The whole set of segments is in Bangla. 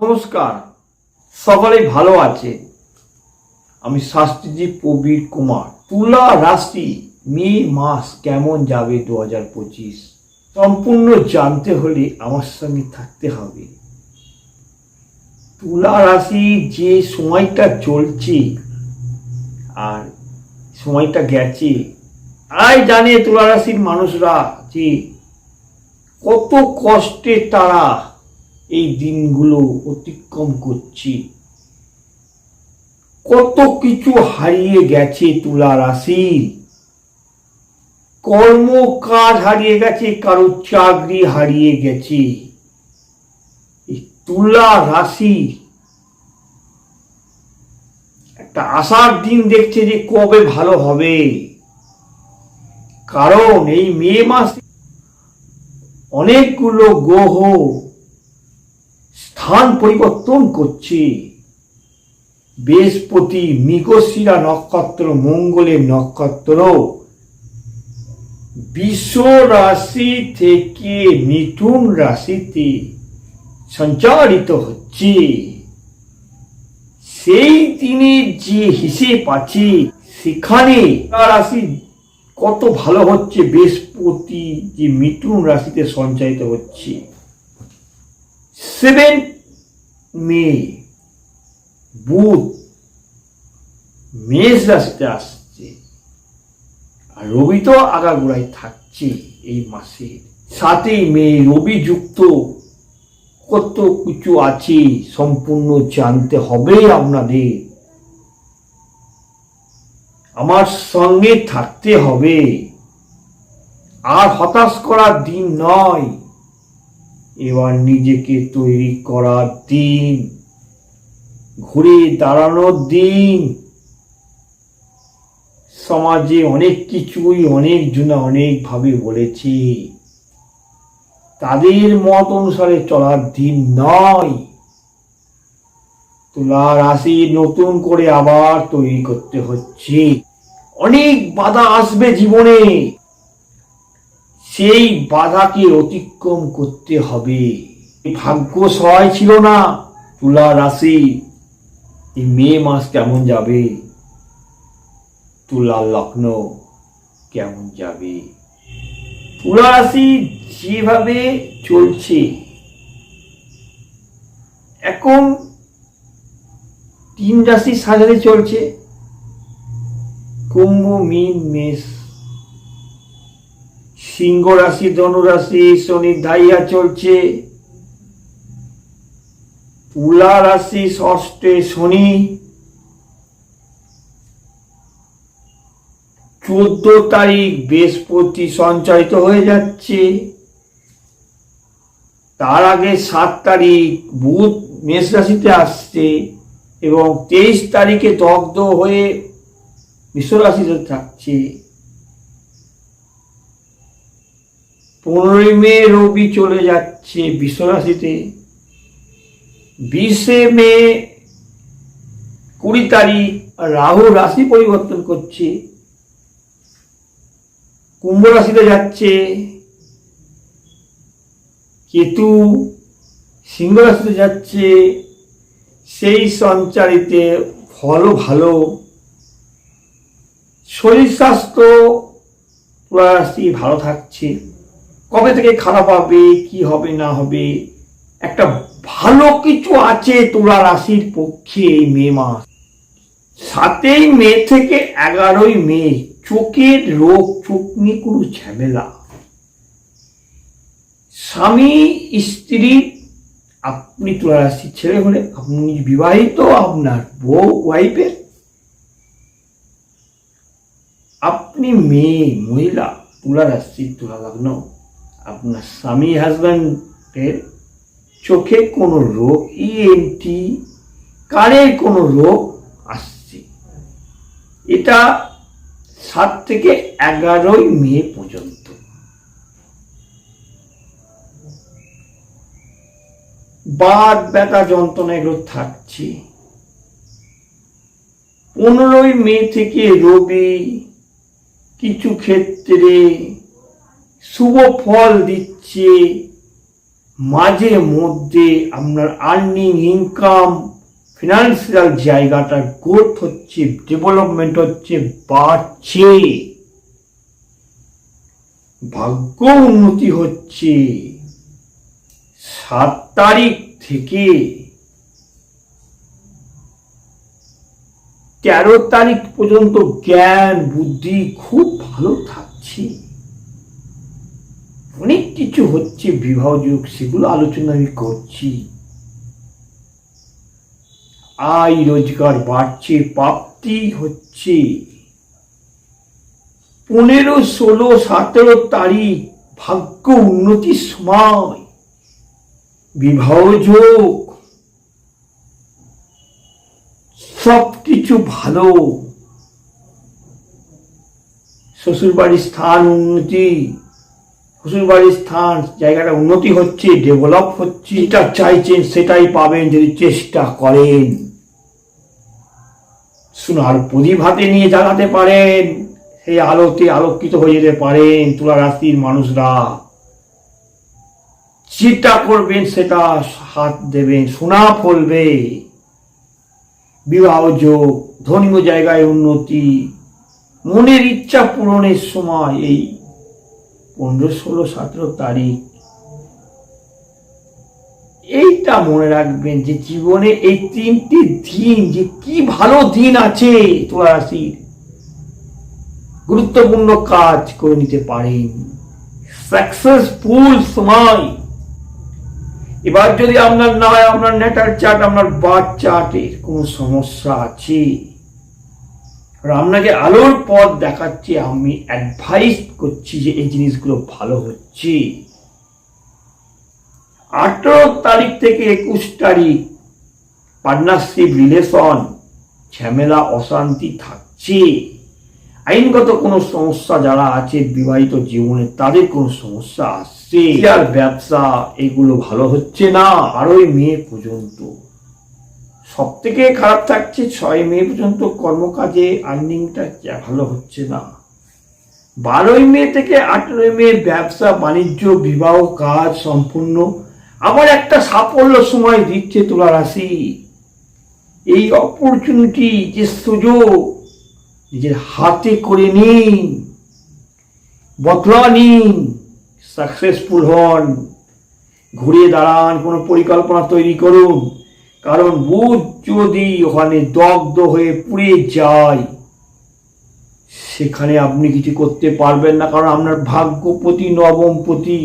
নমস্কার। সকলে ভালো আছে। আমি শাস্ত্রীজি প্রবীর কুমার। তুলা রাশি মে মাস কেমন যাবে দু হাজার পঁচিশ? সম্পূর্ণ জানতে হলে আমার সঙ্গে থাকতে হবে। তুলা রাশি যে সময়টা চলছে আর সময়টা গেছে, তাই জানে তুলা রাশির মানুষরা যে কত কষ্টে তারা এই দিনগুলো অতিক্রম করছি। কত কিছু হারিয়ে গেছে তুলা রাশি। কর্মকাজ হারিয়ে গেছে, কারও চাকরি হারিয়ে গেছে। তুলা রাশি। একটা আশার দিন দেখছে যে কবে ভালো হবে। কারণ এই মে মাসে অনেকগুলো গ্রহ স্থান পরিবর্তন করছে। বৃহস্পতি, মৃগশিরা নক্ষত্র মঙ্গলের নক্ষত্র। বিশ্ব রাশি থেকে মিথুন রাশিতে সঞ্চারিত হচ্ছে। সেই দিনের যে হিসেব আছে, সেখানে রাশি কত ভালো হচ্ছে, বৃহস্পতি যে মিথুন রাশিতে সঞ্চারিত হচ্ছে। সেভেন মে বুধ, মেষ রাশিতে আসছে। আর রবি তো আগাগোড়ায় থাকছে এই মাসে। সাতই মে রবি যুক্ত। কত কিছু আছে সম্পূর্ণ জানতে হবে আপনাদের। আমার সঙ্গে থাকতে হবে। আর হতাশ করার দিন নয়। এবার নিজেকে তৈরি করার দিন। ঘুরে দাঁড়ানোর দিন। সমাজে অনেক কিছুই অনেক জনা অনেকভাবে বলেছি। তাদের মত অনুসারে চলার দিন নয়। তুলা রাশি নতুন করে আবার তৈরি করতে হচ্ছে। অনেক বাধা আসবে জীবনে। সেই বাধাকে অতিক্রম করতে হবে। ভাগ্য সহায় ছিল না। তুলা রাশি, এই মে মাস কেমন যাবে? তুলা লগ্ন কেমন যাবে? তুলা রাশি যেভাবে চলছে, এখন তিন রাশি সাজাতে চলছে। কুম্ভ, মিন, মেষ সিংহ রাশি ধনুরাশি শনি দাইয়া চলছে। তুলা রাশি, ষষ্ঠে শনি। চোদ্দ তারিখ বৃহস্পতি সঞ্চারিত হয়ে যাচ্ছে। তার আগে সাত তারিখ বুধ মেষ রাশিতে আসছে এবং তেইশ তারিখে দগ্ধ হয়ে বিশ্বরাশিতে থাকছে। পনেরোই মে রবি চলে যাচ্ছে বিশ্বরাশিতে। বিশে মে কুড়ি তারিখ রাহু রাশি পরিবর্তন করছে। কুম্ভ রাশিতে যাচ্ছে। কেতু সিংহ রাশিতে যাচ্ছে। সেই সঞ্চারিতে ফলও ভালো। শরীর স্বাস্থ্য রাশি ভালো থাকছে। কবে থেকে খারাপ হবে, কি হবে, না হবে, একটা ভালো কিছু আছে তুলা রাশির পক্ষে এই মে মাস। সাতই মে থেকে এগারোই মে, চোখের রোগ চোখ নিয়ে কোনো ঝামেলা। স্বামী, স্ত্রী, আপনি তুলা রাশির ছেলে হলে আপনি বিবাহিত, আপনার বউ, ওয়াইফের। আপনি মেয়ে, মহিলা, তুলা রাশি তুলা লগ্ন। আপনার স্বামী হাজব্যান্ডের চোখে কোনো রোগ ইএনটি কানের কোনো রোগ আসছে। এটা সাত থেকে এগারোই মে পর্যন্ত। বাদ ব্যথা যন্ত্রণা এগুলো থাকছে। পনেরোই মে থেকে রবি কিছু ক্ষেত্রে শুভ ফল দিচ্ছে। মাঝে মধ্যে আপনার আর্নিং ইনকাম ফিনান্সিয়াল জায়গাটা গ্রোথ হচ্ছে ডেভেলপমেন্ট হচ্ছে, বাড়ছে। ভাগ্য উন্নতি হচ্ছে। সাত তারিখ থেকে তেরো তারিখ পর্যন্ত জ্ঞান, বুদ্ধি খুব ভালো থাকছে। অনেক কিছু হচ্ছে, বিবাহ যুগ, সেগুলো আলোচনা আমি করছি। আয় রোজগার বাড়ছে, প্রাপ্তি হচ্ছে। পনেরো, ষোলো, সতেরো তারিখ, ভাগ্য উন্নতির সময়। বিবাহ যোগ। সব কিছু ভালো। শ্বশুর বাড়ির স্থান উন্নতি। শ্বশুর স্থান, জায়গাটা উন্নতি হচ্ছে ডেভেলপ হচ্ছে। যেটা চাইছেন সেটাই পাবেন, যদি চেষ্টা করেন। সোনার প্রদীপ হাতে নিয়ে জ্বালাতে পারেন, সেই আলোতে আলোকিত হয়ে যেতে পারেন তুলা রাশির মানুষরা। যেটা করবেন সেটা হাত দেবেন, সোনা ফলবে। বিবাহ যোগ, ধর্মীয় জায়গায় উন্নতি। মনের ইচ্ছা পূরণের সময় এই পনেরো, ষোলো, সতেরো তারিখ। এইটা মনে রাখবেন যে জীবনে এই তিনটি দিন যে কি ভালো দিন আছে তুলা রাশির গুরুত্বপূর্ণ কাজ করে নিতে পারেন। সাকসেসফুল সময়। এবার যদি আপনার না হয়, আপনার নেটার চার্ট আপনার বার চার্টের কোনো সমস্যা আছে? আপনাকে আলোর পথ দেখাচ্ছি, আমি অ্যাডভাইস করছি যে এই জিনিসগুলো ভালো হচ্ছে। আঠেরো তারিখ থেকে একুশ তারিখ পার্টনারশিপ রিলেশন ঝামেলা, অশান্তি থাকছে। আইনগত কোনো সমস্যা যারা আছে বিবাহিত জীবনে, তাদের কোনো সমস্যা আসছে। আর ব্যবসা, এগুলো ভালো হচ্ছে না। আরোই মেয়ে পর্যন্ত। সব থেকে খারাপ থাকছে ছয় মে পর্যন্ত কর্মকাজে আর্নিংটা ভালো হচ্ছে না। বারোই মে থেকে আঠেরোই মে ব্যবসা, বাণিজ্য, বিবাহ, কাজ সম্পূর্ণ। আবার একটা সাফল্য সময় দিচ্ছে তুলা রাশি। এই অপরচুনিটি যে সুযোগ, নিজের হাতে করে নিন, বদলা নিন সাকসেসফুল হন। ঘুরিয়ে দাঁড়ান, কোনো পরিকল্পনা তৈরি করুন। কারণ বুধ যদি ওখানে দগ্ধ হয়ে পুড়ে যায়, সেখানে আপনি কিছু করতে পারবেন না, কারণ আপনার ভাগ্যপতি নবমপতি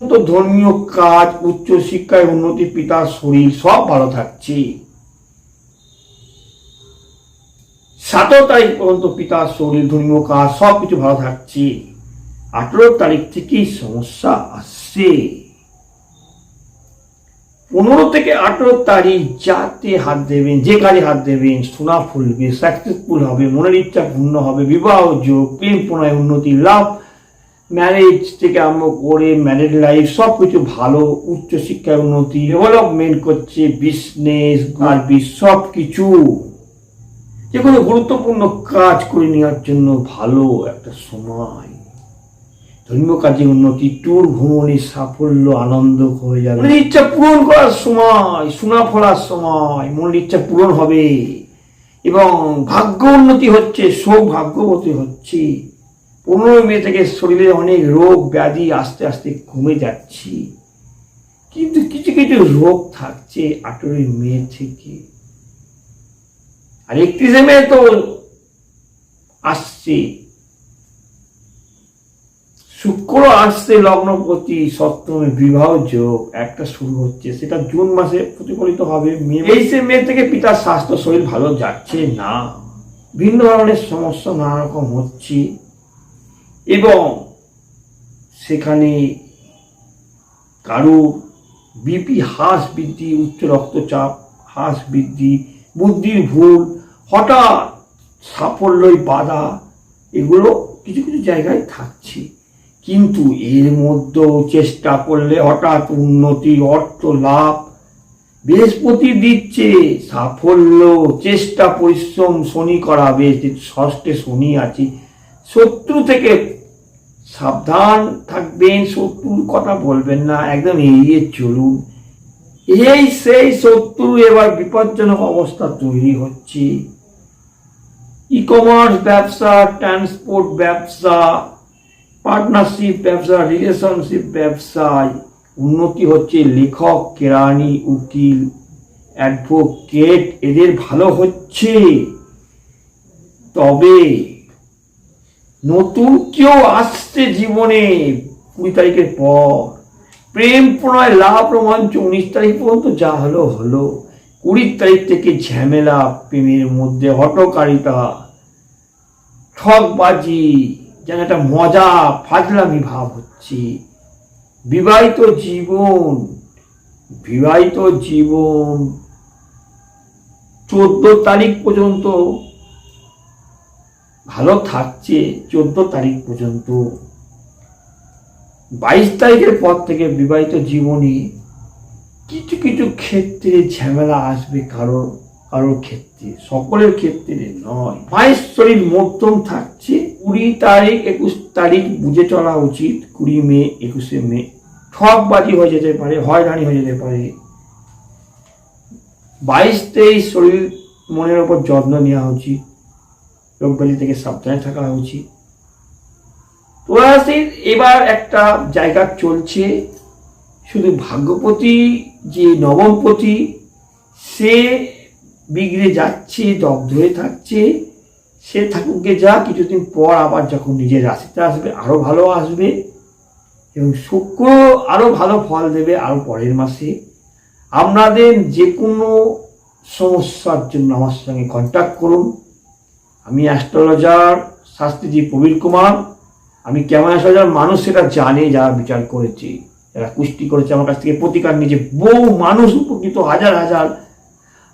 তো ধর্মীয় কাজ, উচ্চ শিক্ষায় উন্নতি, পিতার শরীর সব ভালো থাকছে। সতেরো তারিখ পর্যন্ত পিতার শরীর, ধর্মীয় কাজ সব কিছু ভালো থাকছে। আঠেরো তারিখ থেকেই সমস্যা আসছে। পনেরো থেকে আঠেরো তারিখ যাতে হাত দেবেন, যে কাজে হাত দেবেন, সোনা ফুলবে সাকসেসফুল হবে, মনের ইচ্ছা পূর্ণ হবে, বিবাহ যোগ, প্রেম প্রণয়, উন্নতি, লাভ ম্যারেজ থেকে আরম্ভ করে ম্যারেড লাইফ সব কিছু ভালো, উচ্চ শিক্ষার উন্নতি ডেভেলপমেন্ট করছে বিজনেস সার্ভিস সব কিছু যে কোনো গুরুত্বপূর্ণ কাজ করে নেওয়ার জন্য ভালো একটা সময়। ধর্মীয় কাজে উন্নতি, ট্যুর ভ্রমণের সাফল্য, আনন্দ হয়ে যাবে। মনের ইচ্ছা পূরণ করার সময়, সোনা ফলার সময়, মনের ইচ্ছা পূরণ হবে। এবং ভাগ্য উন্নতি হচ্ছে সৌভাগ্যবতী হচ্ছে। পনেরোই মে থেকে শরীরে অনেক রোগ, ব্যাধি আস্তে আস্তে কমে যাচ্ছে। কিন্তু কিছু কিছু রোগ থাকছে আঠেরোই মে থেকে। আর একত্রিশে মে তো আসছে। শুক্র আসছে লগ্নপতি সপ্তমে বিবাহ যোগ একটা শুরু হচ্ছে, সেটা জুন মাসে প্রতিফলিত হবে। মে তেইশে মে থেকে পিতার স্বাস্থ্য শরীর ভালো যাচ্ছে না। ভিন্ন ধরনের সমস্যা নানা রকম হচ্ছে। এবং সেখানে কারও বিপি হ্রাস বৃদ্ধি, উচ্চ রক্তচাপ হ্রাস বৃদ্ধি, বুদ্ধির ভুল, হঠাৎ সাফল্যই বাধা, এগুলো কিছু কিছু জায়গায় থাকছে। কিন্তু এর মধ্যেও চেষ্টা করলে হঠাৎ উন্নতি, অর্থ, লাভ, বৃহস্পতি দিচ্ছে, সাফল্য, চেষ্টা, পরিশ্রম শনি করাবে, যে ষষ্ঠে শনি আছে। শত্রু থেকে সাবধান থাকবেন, শত্রুর কথা বলবেন না, একদম এড়িয়ে চলুন। এই সেই শত্রু এবার বিপজ্জনক অবস্থা তৈরি হচ্ছে। ই কমার্স ব্যবসা ট্রান্সপোর্ট ব্যবসা পার্টনারশিপ ব্যবসা রিলেশনশিপ ব্যবসায় উন্নতি হচ্ছে। লেখক কেরানি উকিল অ্যাডভোকেট এদের ভালো হচ্ছে। তবে নতুন কেউ আসছে জীবনে কুড়ি তারিখের পর। প্রেম প্রণয় লাভ, রোমাঞ্চ উনিশ তারিখ পর্যন্ত যা হলো হলো। কুড়ি তারিখ থেকে ঝামেলা, প্রেমের মধ্যে হটকারিতা ঠকবাজি যেন একটা মজা, ফাজলামি ভাব হচ্ছে। বিবাহিত জীবন বিবাহিত জীবন চোদ্দ তারিখ পর্যন্ত ভালো থাকছে, চোদ্দ তারিখ পর্যন্ত। বাইশ তারিখের পর থেকে বিবাহিত জীবনে কিছু কিছু ক্ষেত্রে ঝামেলা আসবে কারও কারোর ক্ষেত্রে, সকলের ক্ষেত্রে নয়। মায়ের শরীর মধ্যম থাকছে। কুড়ি তারিখ, একুশ তারিখ বুঝে চলা উচিত। কুড়ি মে, একুশে মে। ঠকবাজি হয়ে যেতে পারে, হয়রানি হয়ে যেতে পারে। বাইশ তেইশ শরীর মনের ওপর যত্ন নেওয়া উচিত। রোগবাজি থেকে সাবধানে থাকা উচিত। তুলারাশির এবার একটা জায়গা চলছে। শুধু ভাগ্যপতি যে নবমপতি, সে বিগড়ে যাচ্ছে, দগ্ধ হয়ে থাকছে। সে থাকুককে যা, কিছুদিন পর আবার যখন নিজের রাশিতে আসবে আরও ভালো আসবে এবং শুক্র আরও ভালো ফল দেবে আরও পরের মাসে। আপনাদের যে কোনো সমস্যার জন্য আমার সঙ্গে কন্ট্যাক্ট করুন। আমি অ্যাস্ট্রোলজার শাস্ত্রীজি প্রবীর কুমার। আমি কেমন অ্যাস্ট্রোলজার মানুষ সেটা জানে, যারা বিচার করেছে, যারা কুষ্টি করেছে আমার কাছ থেকে প্রতিকার নিয়েছে। বহু মানুষ উপকৃত, হাজার হাজার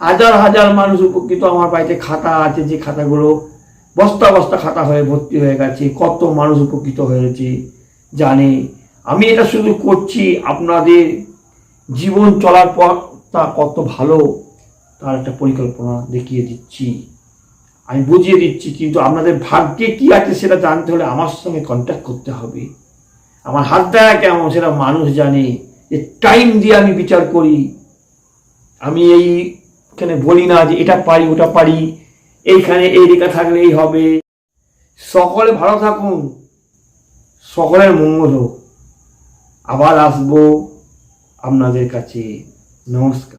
হাজার হাজার মানুষ উপকৃত আমার বাড়িতে খাতা আছে, যে খাতাগুলো বস্তা বস্তা খাতা হয়ে ভর্তি হয়ে গেছে, কত মানুষ উপকৃত হয়েছে জানে। আমি এটা শুধু করছি আপনাদের জীবন চলার পথটা কত ভালো তার একটা পরিকল্পনা দেখিয়ে দিচ্ছি। আমি বুঝিয়ে দিচ্ছি, কিন্তু আপনাদের ভাগ্যে কি আছে সেটা জানতে হলে আমার সঙ্গে কন্ট্যাক্ট করতে হবে। আমার হাত দেয়া কেমন সেটা মানুষ জানে। যে টাইম দিয়ে আমি বিচার করি। আমি এইখানে বলি না যে এটা পারি, ওটা পারি, এইখানে এই রেখা থাকলে এই হবে। সকলে ভালো থাকুন, সকলের মঙ্গল হোক। আবার আসব আপনাদের কাছে। নমস্কার।